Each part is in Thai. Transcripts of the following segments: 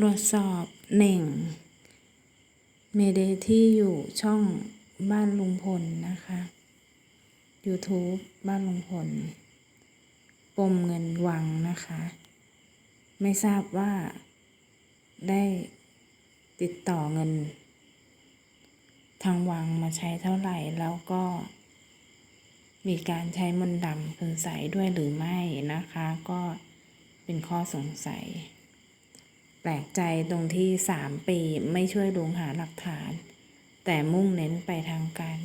ตรวจสอบเน่ง เมเดที่อยู่ช่องบ้านลุงพลนะคะ YouTube บ้านลุงพล ปมเงินวังนะคะ ไม่ทราบว่าได้ติดต่อเงิน ทางวังมาใช้เท่าไหร่แล้วก็ มีการใช้มนต์ดำคุณใสด้วยหรือไม่นะคะ ก็เป็นข้อสงสัย แปลกใจตรงที่สามปีไม่ช่วยลุงหาหลักฐาน แต่มุ่งเน้นไปทางการ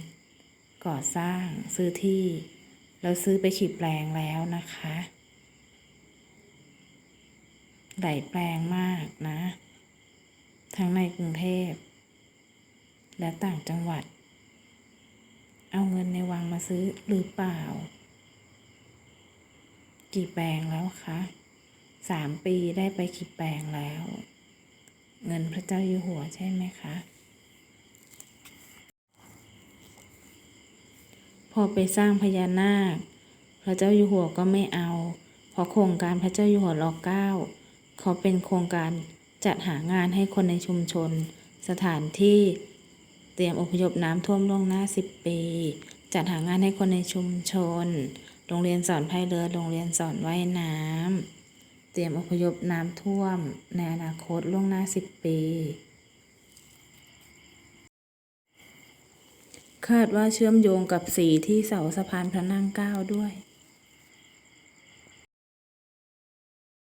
ก่อสร้างซื้อที่ แล้วซื้อไปขีดแปลงแล้วนะคะหลายแปลงมากนะ ทั้งในกรุงเทพ และต่างจังหวัด เอาเงินในวังมาซื้อหรือเปล่า กี่แปลงแล้วคะ สามปีได้ไปกี่แปลงแล้ว เงินพระเจ้าอยู่หัวใช่ไหมคะ พอไปสร้างพญานาค พระเจ้าอยู่หัวก็ไม่เอา เพราะโครงการพระเจ้าอยู่หัวรอเก้าเขาเป็นโครงการจัดหางานให้คนในชุมชน สถานที่เตรียมอพยพน้ำท่วมล่วงหน้า 10 ปี จัดหางานให้คนในชุมชน โรงเรียนสอนพายเรือ โรงเรียนสอนว่ายน้ำ เตรียมอพยพน้ำท่วมในอนาคตล่วงหน้า 10 ปี คาดว่าเชื่อมโยงกับสีที่เสาสะพานพระนั่งเก้าด้วย